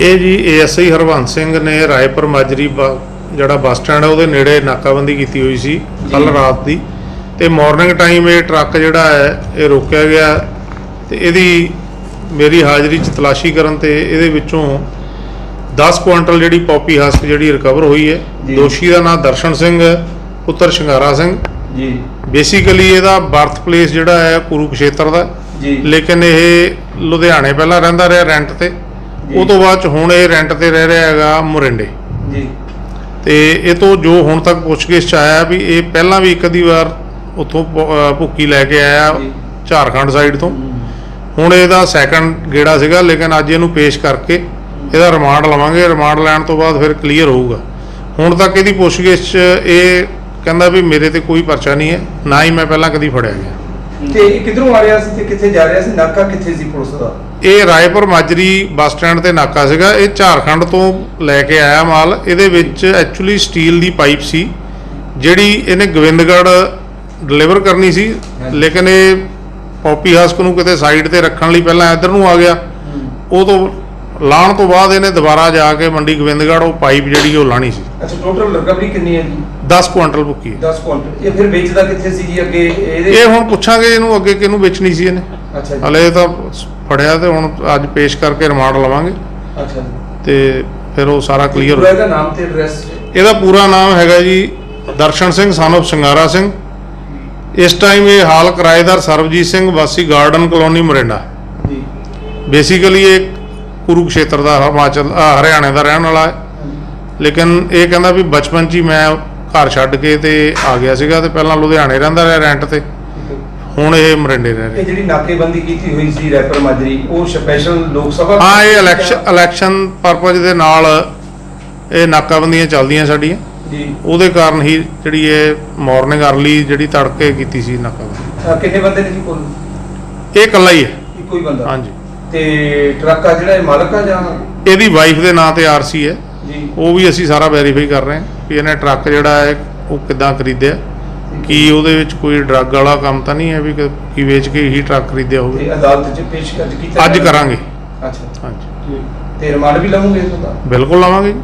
ਇਹ ਜੀ ਏਐਸਆਈ ਹਰਵੰਤ ਸਿੰਘ ਨੇ ਰਾਏਪੁਰ ਮਾਜਰੀ ਜਿਹੜਾ ਬੱਸ ਸਟੈਂਡ ਹੈ ਉਹਦੇ ਨੇੜੇ ਨਾਕਾਬੰਦੀ ਕੀਤੀ ਹੋਈ ਸੀ ਕੱਲ ਰਾਤ ਦੀ। ਤੇ ਮਾਰਨਿੰਗ ਟਾਈਮ ਇਹ ਟਰੱਕ ਜਿਹੜਾ ਹੈ ਇਹ ਰੋਕਿਆ ਗਿਆ ਤੇ ਇਹਦੀ ਮੇਰੀ ਹਾਜ਼ਰੀ 'ਚ ਤਲਾਸ਼ੀ ਕਰਨ ਤੇ ਇਹਦੇ ਵਿੱਚੋਂ 10 ਕੁਆਂਟਲ ਜਿਹੜੀ ਪੌਪੀ ਹਸਕ ਜਿਹੜੀ ਰਿਕਵਰ ਹੋਈ ਹੈ। ਦੋਸ਼ੀ ਦਾ ਨਾਮ ਦਰਸ਼ਨ ਸਿੰਘ ਪੁੱਤਰ ਸ਼ਿੰਗਾਰਾ ਸਿੰਘ। ਜੀ। ਬੇਸਿਕਲੀ ਇਹਦਾ ਬਰਥ ਪਲੇਸ ਜਿਹੜਾ ਹੈ ਕੁਰੂਕਸ਼ੇਤਰ ਦਾ। ਜੀ। ਲੇਕਿਨ ਇਹ ਲੁਧਿਆਣੇ ਪਹਿਲਾਂ ਰਹਿੰਦਾ ਰਿਹਾ ਰੈਂਟ ਤੇ। ਉਹ ਤੋਂ ਬਾਅਦ ਚ ਹੁਣ ਇਹ ਰੈਂਟ ਤੇ ਰਹਿ ਰਿਹਾ ਹੈਗਾ ਮੁਰਿੰਡੇ। ਜੀ। ਤੇ ਇਹ ਤੋਂ ਜੋ ਹੁਣ ਤੱਕ ਪੁੱਛਗਿੱਛ 'ਚ ਆਇਆ ਵੀ ਇਹ ਪਹਿਲਾਂ ਵੀ ਇੱਕ ਅੱਧੀ ਵਾਰ ਉੱਥੋਂ ਭੁੱਕੀ ਲੈ ਕੇ ਆਇਆ। ਝਾਰਖੰਡ ਸਾਈਡ ਤੋਂ। ਹੁਣ ਇਹਦਾ ਸੈਕੰਡ ਗੇੜਾ ਸੀਗਾ ਲੇਕਿਨ ਅੱਜ ਇਹਨੂੰ ਪੇਸ਼ ਕਰਕੇ ਇਹਦਾ ਰਿਮਾਂਡ ਲਵਾਂਗੇ। ਰਿਮਾਂਡ ਲੈਣ ਤੋਂ ਬਾਅਦ ਫਿਰ ਕਲੀਅਰ ਹੋਊਗਾ। ਹੁਣ ਤੱਕ ਇਹਦੀ ਪੁੱਛਗਿੱਛ 'ਚ ਇਹ ਕਹਿੰਦਾ ਵੀ ਮੇਰੇ ਤੇ ਕੋਈ ਪਰਚਾ ਨਹੀਂ ਹੈ ਨਾ ਹੀ ਮੈਂ ਪਹਿਲਾਂ ਕਦੀ ਫੜਿਆ ਗਿਆ। ਤੇ ਇਹ ਕਿੱਧਰੋਂ ਆ ਰਿਹਾ ਸੀ ਤੇ ਕਿੱਥੇ ਜਾ ਰਿਹਾ ਸੀ? ਨਾਕਾ ਕਿੱਥੇ ਸੀ ਪੁਲਿਸ ਦਾ? ਇਹ ਰਾਏਪੁਰ ਮਾਜਰੀ ਬੱਸ ਸਟੈਂਡ ਤੇ ਨਾਕਾ ਸੀਗਾ। ਇਹ ਝਾਰਖੰਡ ਤੋਂ ਲੈ ਕੇ ਆਇਆ ਮਾਲ। ਇਹਦੇ ਵਿੱਚ ਐਕਚੁਅਲੀ ਸਟੀਲ ਦੀ ਪਾਈਪ ਸੀ ਜਿਹੜੀ ਇਹਨੇ ਗੋਬਿੰਦਗੜ੍ਹ ਡਿਲੀਵਰ ਕਰਨੀ ਸੀ। ਲੇਕਿਨ ਇਹ ਪੌਪੀ ਹਸਕ ਨੂੰ ਕਿਤੇ ਸਾਈਡ ਤੇ ਰੱਖਣ ਲਈ ਪਹਿਲਾਂ ਇੱਧਰ ਨੂੰ ਆ ਗਿਆ। ਉਹ ਤੋਂ ਲਾਣ ਤੋਂ ਬਾਅਦ ਇਹਨੇ ਦੁਬਾਰਾ ਜਾ ਕੇ ਮੰਡੀ ਗੋਬਿੰਦਗੜ੍ਹ ਉਹ ਪਾਈਪ ਜਿਹੜੀ ਉਹ ਲਾਣੀ ਸੀ। ਅੱਛਾ ਟੋਟਲ ਰਿਕਵਰੀ ਕਿੰਨੀ ਹੈ ਜੀ? 10 ਕੁਆਂਟਲ ਭੁੱਕੀ ਹੈ। 10 ਕੁਇੰਟਲ ਇਹ ਫਿਰ ਵੇਚਦਾ ਕਿੱਥੇ ਸੀ ਜੀ ਅੱਗੇ? ਇਹਦੇ ਇਹ ਹੁਣ ਪੁੱਛਾਂਗੇ ਇਹਨੂੰ ਅੱਗੇ ਕਿਹਨੂੰ ਵੇਚਣੀ ਸੀ ਇਹਨੇ। ਅੱਛਾ ਜੀ। ਹਲੇ ਤਾਂ ਫੜਿਆ ਤੇ ਹੁਣ ਅੱਜ ਪੇਸ਼ ਕਰਕੇ ਰਿਮਾਂਡ ਲਵਾਂਗੇ। ਅੱਛਾ ਜੀ। ਤੇ ਫਿਰ ਉਹ ਸਾਰਾ ਕਲੀਅਰ ਇਹਦਾ ਨਾਮ ਤੇ ਐਡਰੈਸ ਇਹਦਾ ਪੂਰਾ ਨਾਮ ਹੈਗਾ ਜੀ ਦਰਸ਼ਨ ਸਿੰਘ of ਸਿੰਗਾਰਾ ਸਿੰਘ। ਇਸ ਟਾਈਮ ਇਹ ਹਾਲ ਕਿਰਾਏਦਾਰ ਸਰਬਜੀਤ ਸਿੰਘ ਵਾਸੀ ਗਾਰਡਨ ਕਲੋਨੀ ਮੋਰਿੰਡਾ ਜੀ। ਬੇਸਿਕਲੀ ਇਹ ਕੁਰੂਕਸ਼ੇਤਰ ਦਾ ਹਿਮਾਚਲ ਹਰਿਆਣੇ ਦਾ ਰਹਿਣ ਵਾਲਾ ਹੈ। ਲੇਕਿਨ ਇਹ ਕਹਿੰਦਾ ਵੀ ਬਚਪਨ 'ਚ ਹੀ ਮੈਂ ਘਰ ਛੱਡ ਕੇ ਤੇ ਆ ਗਿਆ ਸੀਗਾ ਤੇ ਪਹਿਲਾਂ ਲੁਧਿਆਣੇ ਰਹਿੰਦਾ ਰਿਹਾ ਰੈਂਟ ਤੇ। ਹੁਣ ਇਹ ਮੋਰਿੰਡੇ ਰਹਿ ਇਹ ਜਿਹੜੀ ਨਾਕੇਬੰਦੀ ਕੀਤੀ ਹੋਈ ਸੀ ਰੈਪਰ ਮਾਜਰੀ ਉਹ ਸਪੈਸ਼ਲ ਲੋਕ ਸਭਾ ਹਾਂ ਇਹ ਇਲੈਕਸ਼ਨ ਇਲੈਕਸ਼ਨ ਪਰਪਸ ਦੇ ਨਾਲ ਇਹ ਨਾਕਾਬੰਦੀਆਂ ਚੱਲਦੀਆਂ ਸਾਡੀਆਂ। ਜੀ। ਉਹਦੇ ਕਾਰਨ ਹੀ ਜਿਹੜੀ ਇਹ ਮਾਰਨਿੰਗ ਅਰਲੀ ਜਿਹੜੀ ਤੜਕੇ ਕੀਤੀ ਸੀ ਨਾਕਾਬੰਦੀ। ਕਿੰਨੇ ਬੰਦੇ ਨੇ ਜੀ ਕੋਲ? ਇਹ ਇਕੱਲਾ ਹੀ ਹੈ। ਹੀ ਬੰਦਾ? ਹਾਂਜੀ। ਤੇ ਟਰੱਕ ਆ ਜਿਹੜਾ ਇਹ ਮਾਲਕ ਆ ਜਾਂ ਇਹਦੀ ਵਾਈਫ ਦੇ ਨਾਂ ਤੇ ਆਰਸੀ ਹੈ। ਜੀ। ਉਹ ਵੀ ਅਸੀਂ ਸਾਰਾ ਵੈਰੀਫਾਈ ਕਰ ਰਹੇ ਹਾਂ ਵੀ ਇਹਨੇ ਟਰੱਕ ਜਿਹੜਾ ਹੈ ਉਹ ਕਿੱਦਾਂ ਖਰੀਦਿਆ। ਕੀ ਉਹਦੇ ਵਿੱਚ ਕੋਈ ਡਰੱਗ ਵਾਲਾ ਕੰਮ ਤਾਂ ਨਹੀਂ ਹੈ ਵੀ ਕਿ- ਕੀ ਵੇਚ ਕੇ ਹੀ ਟਰੱਕ ਖਰੀਦਿਆ ਹੋਵੇ। ਤੇ ਅਦਾਲਤ 'ਚ ਪੇਸ਼ ਕਰ ਕੀਤਾ ਅੱਜ ਜਾਏਗਾ? ਕਰਾਂਗੇ। ਅੱਛਾ। ਹਾਂਜੀ। ਤੇ ਰਿਮਾਂਡ ਵੀ ਲਵੋਗੇ ਇਹਦਾ ਬਿਲਕੁਲ ਲਵਾਂਗੇ